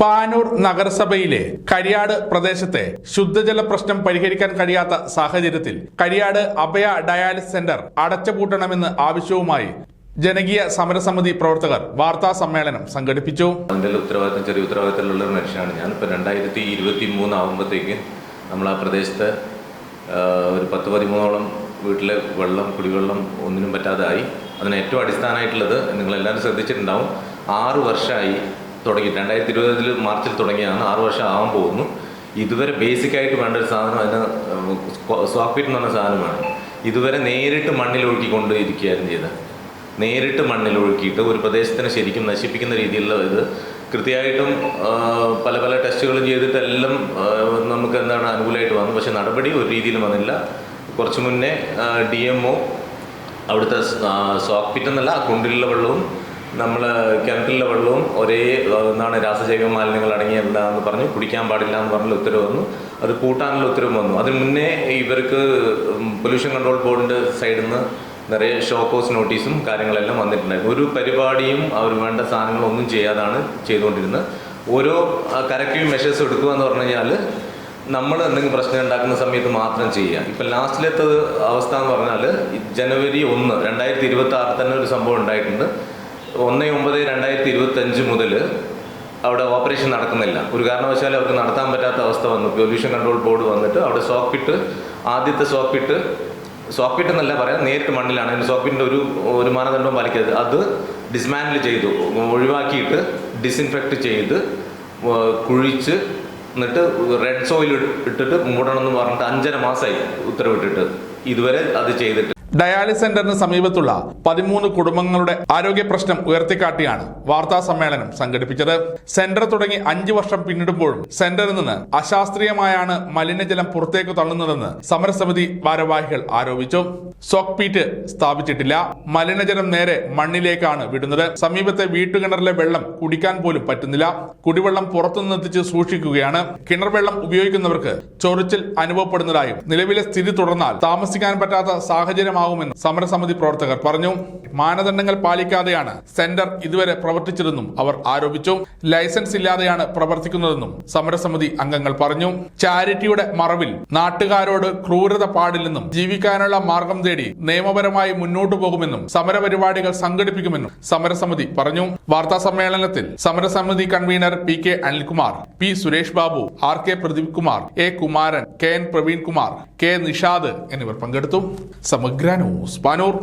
പാനൂർ നഗരസഭയിലെ കരിയാട് പ്രദേശത്തെ ശുദ്ധജല പ്രശ്നം പരിഹരിക്കാൻ കഴിയാത്ത സാഹചര്യത്തിൽ കരിയാട് അഭയ ഡയാലിസ് സെന്റർ അടച്ചുപൂട്ടണമെന്ന് ആവശ്യവുമായി ജനകീയ സമരസമിതി പ്രവർത്തകർ വാർത്താ സമ്മേളനം സംഘടിപ്പിച്ചു. ഉത്തരവാദിത്തം ചെറിയ ഉത്തരവാദിത്തമുള്ള ഒരു മനുഷ്യനാണ്. ഞാൻ ഇപ്പോൾ രണ്ടായിരത്തി ഇരുപത്തി മൂന്ന് ആകുമ്പോഴത്തേക്ക് നമ്മൾ ആ പ്രദേശത്ത് ഒരു പത്ത് പതിമൂന്നോളം വീട്ടിലെ വെള്ളം കുടിവെള്ളം ഒന്നിനും പറ്റാതായി അതിന് ഏറ്റവും അടിസ്ഥാനമായിട്ടുള്ളത് നിങ്ങളെല്ലാവരും ശ്രദ്ധിച്ചിട്ടുണ്ടാവും. ആറ് വർഷമായി തുടങ്ങി രണ്ടായിരത്തി ഇരുപതിൽ മാർച്ചിൽ തുടങ്ങിയാണ് ആറ് വർഷം ആവാൻ പോകുന്നു. ഇതുവരെ ബേസിക് ആയിട്ട് വേണ്ട ഒരു സാധനം അതിന് സ്വാക്പിറ്റ് എന്ന് പറഞ്ഞ സാധനമാണ്. ഇതുവരെ നേരിട്ട് മണ്ണിൽ ഒഴുക്കിക്കൊണ്ട് ഇരിക്കുകയായിരുന്നു ചെയ്തത്. നേരിട്ട് മണ്ണിൽ ഒഴുക്കിയിട്ട് ഒരു പ്രദേശത്തിനെ ശരിക്കും നശിപ്പിക്കുന്ന രീതിയിലുള്ള ഇത് കൃത്യമായിട്ടും പല പല ടെസ്റ്റുകളും ചെയ്തിട്ടെല്ലാം നമുക്ക് എന്താണ് അനുകൂലമായിട്ട് വന്നു. പക്ഷേ നടപടി ഒരു രീതിയിലും വന്നില്ല. കുറച്ച് മുന്നേ ഡി എം ഒ അവിടുത്തെ സോക്ക് എന്നല്ല കുണ്ടിലുള്ള വെള്ളവും നമ്മൾ കിണറ്റിലെ വെള്ളവും ഒരേ എന്താണ് രാസജൈവ മാലിന്യങ്ങൾ അടങ്ങിയല്ലാന്ന് പറഞ്ഞു കുടിക്കാൻ പാടില്ല എന്ന് പറഞ്ഞ ഉത്തരവ് വന്നു. അത് കൂട്ടാനുള്ള ഉത്തരവ് വന്നു. അതിന് മുന്നേ ഇവർക്ക് പൊല്യൂഷൻ കൺട്രോൾ ബോർഡിന്റെ സൈഡിൽ നിന്ന് നിറയെ ഷോക്കോസ് നോട്ടീസും കാര്യങ്ങളെല്ലാം വന്നിട്ടുണ്ടായിരുന്നു. ഒരു പരിപാടിയും അവർ വേണ്ട സാധനങ്ങളൊന്നും ചെയ്യാതാണ് ചെയ്തുകൊണ്ടിരുന്നത്. ഓരോ കറക്റ്റീവ് മെഷേഴ്സ് എടുക്കുക എന്ന് പറഞ്ഞു കഴിഞ്ഞാൽ നമ്മൾ എന്തെങ്കിലും പ്രശ്നം ഉണ്ടാക്കുന്ന സമയത്ത് മാത്രം ചെയ്യുക. ഇപ്പം ലാസ്റ്റിലത്തെ അവസ്ഥ എന്ന് പറഞ്ഞാൽ ജനുവരി ഒന്ന് രണ്ടായിരത്തി ഇരുപത്തി ആറിൽ തന്നെ ഒരു സംഭവം ഉണ്ടായിട്ടുണ്ട്. ഒന്ന് ഒമ്പത് രണ്ടായിരത്തി ഇരുപത്തി അഞ്ച് മുതൽ അവിടെ ഓപ്പറേഷൻ നടക്കുന്നില്ല. ഒരു കാരണവശാലും അവർക്ക് നടത്താൻ പറ്റാത്ത അവസ്ഥ വന്നു. പൊല്യൂഷൻ കൺട്രോൾ ബോർഡ് വന്നിട്ട് അവിടെ സോക്കിട്ട് ആദ്യത്തെ സോക്കിട്ട് സോക്പിറ്റ് എന്നല്ല പറയാം നേരിട്ട് മണ്ണിലാണ്. അതിന് സോക്പിറ്റിന്റെ ഒരു ഒരു മാനദണ്ഡവും പാലിക്കരുത്. അത് ഡിസ്മാൻഡിൽ ചെയ്തു. ഒഴിവാക്കിയിട്ട് ഡിസ്ഇൻഫെക്റ്റ് ചെയ്ത് കുഴിച്ച് എന്നിട്ട് റെഡ് സോയിൽ ഇട്ടിട്ട് മൂടണം എന്ന് പറഞ്ഞിട്ട് അഞ്ചര മാസമായി ഉത്തരവിട്ടിട്ട്. ഇതുവരെ അത് ചെയ്തിട്ട് ഡയാലിസ് സെന്ററിന് സമീപത്തുള്ള പതിമൂന്ന് കുടുംബങ്ങളുടെ ആരോഗ്യ പ്രശ്നം ഉയർത്തിക്കാട്ടിയാണ് വാർത്താ സമ്മേളനം സംഘടിപ്പിച്ചത്. സെന്റർ തുടങ്ങി അഞ്ചു വർഷം പിന്നിടുമ്പോഴും സെന്ററിൽ നിന്ന് അശാസ്ത്രീയമായാണ് മലിനജലം പുറത്തേക്ക് തള്ളുന്നതെന്ന് സമരസമിതി ഭാരവാഹികൾ ആരോപിച്ചു. സോക്പീറ്റ് സ്ഥാപിച്ചിട്ടില്ല. മലിനജലം നേരെ മണ്ണിലേക്കാണ് വിടുന്നത്. സമീപത്തെ വീട്ടുകിണറിലെ വെള്ളം കുടിക്കാൻ പോലും പറ്റുന്നില്ല. കുടിവെള്ളം പുറത്തുനിന്ന് എത്തിച്ച് സൂക്ഷിക്കുകയാണ്. കിണർ വെള്ളം ഉപയോഗിക്കുന്നവർക്ക് ചൊറിച്ചിൽ അനുഭവപ്പെടുന്നതായും നിലവിലെ സ്ഥിതി തുടർന്നാൽ താമസിക്കാൻ പറ്റാത്ത സാഹചര്യമാകുമെന്ന് സമരസമിതി പ്രവർത്തകർ പറഞ്ഞു. മാനദണ്ഡങ്ങൾ പാലിക്കാതെയാണ് സെന്റർ ഇതുവരെ പ്രവർത്തിച്ചതെന്നും അവർ ആരോപിച്ചു. ലൈസൻസ് ഇല്ലാതെയാണ് പ്രവർത്തിക്കുന്നതെന്നും സമരസമിതി അംഗങ്ങൾ പറഞ്ഞു. ചാരിറ്റിയുടെ മറവിൽ നാട്ടുകാരോട് ക്രൂരത പാടില്ലെന്നും ജീവിക്കാനുള്ള മാർഗം തേടി നിയമപരമായി മുന്നോട്ടു പോകുമെന്നും സമരപരിപാടികൾ സംഘടിപ്പിക്കുമെന്നും സമരസമിതി പറഞ്ഞു. വാർത്താ സമ്മേളനത്തിൽ സമരസമിതി convener P K Anilkumar P Suresh Babu R K Pradeep Kumar A Kumaran K N Praveen Kumar K Nishad എന്നിവർ പങ്കെടുത്തു. സമഗ്ര ന്യൂസ് പാനൂർ